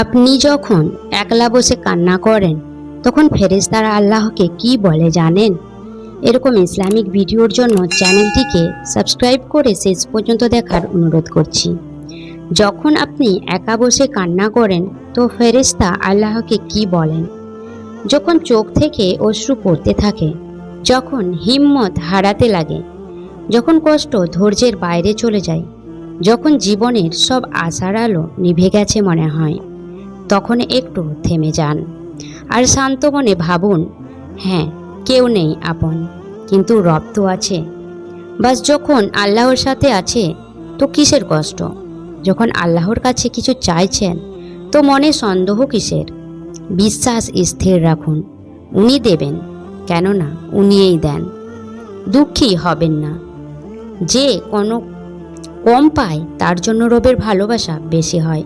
আপনি যখন একলা বসে কান্না করেন, তখন ফেরেশতারা আল্লাহকে কি বলে জানেন? এরকম ইসলামিক ভিডিওর জন্য চ্যানেলটিকে সাবস্ক্রাইব করে শেষ পর্যন্ত দেখার অনুরোধ করছি। যখন আপনি একা বসে কান্না করেন, তো ফেরেশতা আল্লাহকে কি বলেন? যখন চোখ থেকে অশ্রু পড়তে থাকে, যখন হিম্মত হারাতে লাগে, যখন কষ্ট ধৈর্যের বাইরে চলে যায়, যখন জীবনের সব আশার আলো নিভে গেছে মনে হয়। তখন একটু থেমে যান। আর শান্ত মনে ভাবুন হ্যাঁ কেউ নেই আপন, কিন্তু রব তো আছে। বাস যখন আল্লাহর সাথে আছে, তো কিসের কষ্ট? যখন আল্লাহর কাছে কিছু চাইছেন, তো মনে সন্দেহ কিসের? বিশ্বাস স্থির রাখুন, উনি দেবেন, কেননা উনিই দেন। দুঃখী হবেন না। যে কোনো কম পায়, তার জন্য রবের ভালোবাসা বেশি হয়।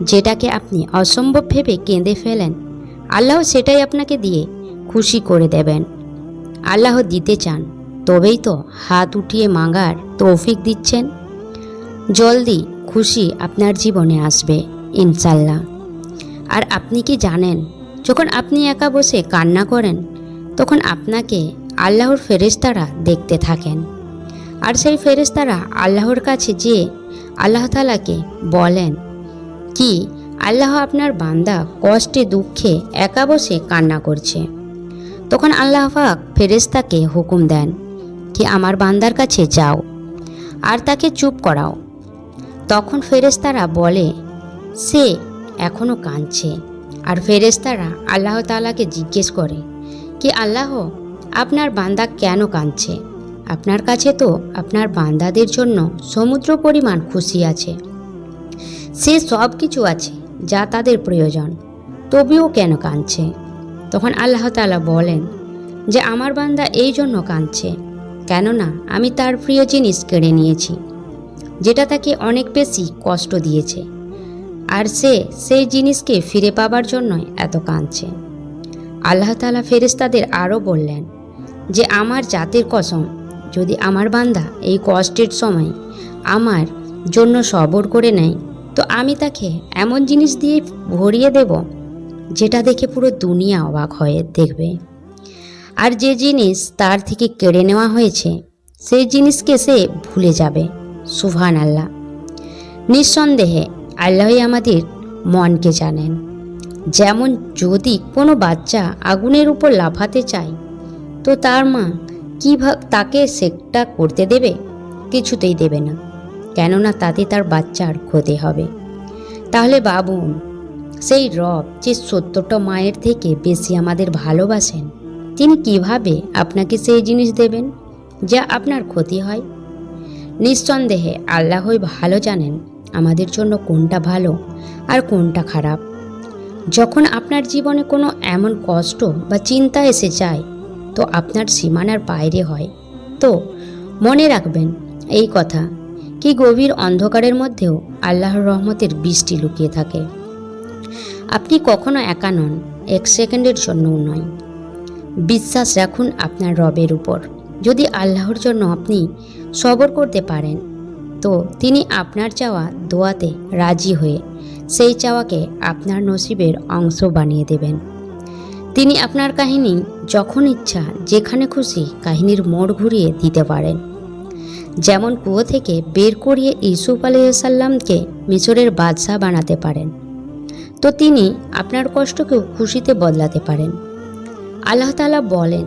যেটাকে আপনি অসম্ভব ভেবে কেঁদে ফেলেন। আল্লাহ সেটাই আপনাকে দিয়ে খুশি করে দেবেন। আল্লাহ দিতে চান, তবেই তো হাত উঠিয়ে মাগার তৌফিক দিচ্ছেন। জলদি খুশি আপনার জীবনে আসবে ইনশাল্লাহ আর আপনি কি জানেন, যখন আপনি একা বসে কান্না করেন, তখন আপনাকে আল্লাহর ফেরেশতারা দেখতে থাকেন। আর সেই ফেরেশতারা আল্লাহর কাছে যে আল্লাহ তালাকে বলেন কি? আল্লাহ আপনার বান্দা কষ্টে, দুঃখে একা বসে কান্না করছে। তখন আল্লাহ পাক ফেরেশতাকে হুকুম দেন কি, আমার বান্দার কাছে যাও আর তাকে চুপ করাও। তখন ফেরেশতারা বলে, সে এখনও কাঁদছে। আর ফেরেশতারা আল্লাহ তাআলাকে জিজ্ঞেস করে, কি আল্লাহ, আপনার বান্দা কেন কাঁদছে? আপনার কাছে তো আপনার বান্দাদের জন্য সমুদ্র পরিমাণ খুশি আছে। সে সব কিছু আছে যা তাদের প্রয়োজন। তবুও কেন কাঁদছে? তখন আল্লাহ তালা বলেন, যে আমার বান্দা এই জন্য কাঁদছে, কেননা আমি তার প্রিয় জিনিস কেড়ে নিয়েছি, যেটা তাকে অনেক বেশি কষ্ট দিয়েছে, আর সে সেই জিনিসকে ফিরে পাবার জন্যই এত কাঁদছে। আল্লাহ তাআলা ফেরেশতাদের আরও বললেন, যে আমার জাতের কসম, যদি আমার বান্দা এই কষ্টের সময় আমার জন্য সবর করে নেয় তো আমি তাকে এমন জিনিস দিয়ে ভরিয়ে দেব, যেটা দেখে পুরো দুনিয়া অবাক হয়ে দেখবে। আর যে জিনিস তার থেকে কেড়ে নেওয়া হয়েছে, সেই জিনিসকে সে ভুলে যাবে। সুভান আল্লাহ নিঃসন্দেহে আল্লাহই আমাদের মনকে জানেন, যেমন যদি কোনো বাচ্চা আগুনের উপর লাফাতে চায়, তো তার মা কীভাবে তাকে সেটা করতে দেবে? কিছুতেই দেবে না। কেননা তাতে তার বাচ্চার ক্ষতি হবে। তাহলে বাবুন, সেই রব যে সত্যটা মায়ের থেকে বেশি আমাদের ভালোবাসেন, তিনি কীভাবে আপনাকে সেই জিনিস দেবেন যা আপনার ক্ষতি হয়? নিঃসন্দেহে আল্লাহই ভালো জানেন আমাদের জন্য কোনটা ভালো আর কোনটা খারাপ। যখন আপনার জীবনে কোনো এমন কষ্ট বা চিন্তা এসে যায়, তো আপনার সীমানার বাইরে হয়। তো মনে রাখবেন এই কথা কি গভীর অন্ধকারের মধ্যেও আল্লাহর রহমতের বৃষ্টি লুকিয়ে থাকে। আপনি কখনো একা নন, এক সেকেন্ডের জন্যও নয়। বিশ্বাস রাখুন আপনার রবের উপর। যদি আল্লাহর জন্য আপনি সবর করতে পারেন, তো তিনি আপনার চাওয়া দোয়াতে রাজি হয়ে সেই চাওয়াকে আপনার নসিবের অংশ বানিয়ে দেবেন। তিনি আপনার কাহিনী যখন ইচ্ছা, যেখানে খুশি কাহিনীর মোড় ঘুরিয়ে দিতে পারেন। যেমন কুয়ো থেকে বের করিয়ে ইসুফ আলাইসাল্লামকে মিশরের বাদশাহ বানাতে পারেন। তো তিনি আপনার কষ্টকেও খুশিতে বদলাতে পারেন। আল্লাহ তালা বলেন,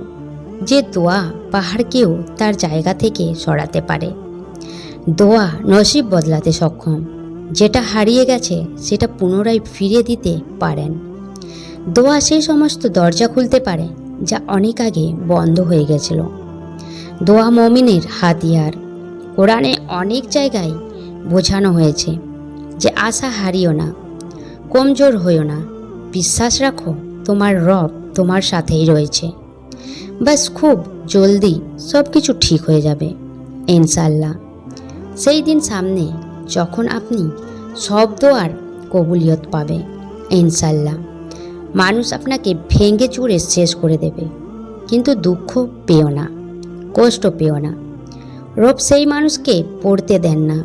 যে দোয়া পাহাড়কেও তার জায়গা থেকে সরাতে পারে। দোয়া নসিব বদলাতে সক্ষম। যেটা হারিয়ে গেছে, সেটা পুনরায় ফিরিয়ে দিতে পারেন। দোয়া সেই সমস্ত দরজা খুলতে পারে, যা অনেক আগে বন্ধ হয়ে গেছিল। দোয়া মমিনের হাতিয়ার। কোরআনে অনেক জায়গায় বোঝানো হয়েছে যে আশা হারিও না, কমজোর হইও না। বিশ্বাস রাখো, তোমার রব তোমার সাথেই রয়েছে। বাস খুব জলদি সব কিছু ঠিক হয়ে যাবে ইনশাল্লাহ সেই দিন সামনে যখন আপনি শব্দ আর কবুলিয়ত পাবে ইনশাল্লাহ মানুষ আপনাকে ভেঙে চুড়ে শেষ করে দেবে, কিন্তু দুঃখ পেও না, কষ্ট পেও না। রব সেই মানুষকে পড়তে দেন না।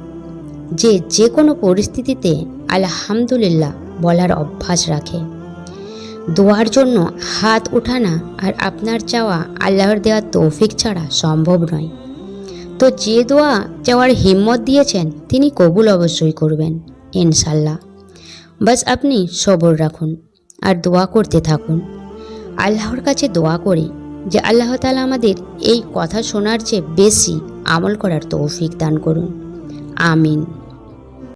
যে যে কোনো পরিস্থিতিতে আলহামদুলিল্লাহ বলার অভ্যাস রাখে। দোয়ার জন্য হাত ওঠানা আর আপনার চাওয়া আল্লাহর দেওয়া তৌফিক ছাড়া সম্ভব নয়। তো যে দোয়া চাওয়ার হিম্মত দিয়েছেন, তিনি কবুল অবশ্যই করবেন ইনশাল্লাহ বাস আপনি সবর রাখুন আর দোয়া করতে থাকুন। আল্লাহর কাছে দোয়া করি যে আল্লাহ তালা আমাদের এই কথা শোনার চেয়ে বেশি আমল করার তৌফিক দান করুন। আমিন।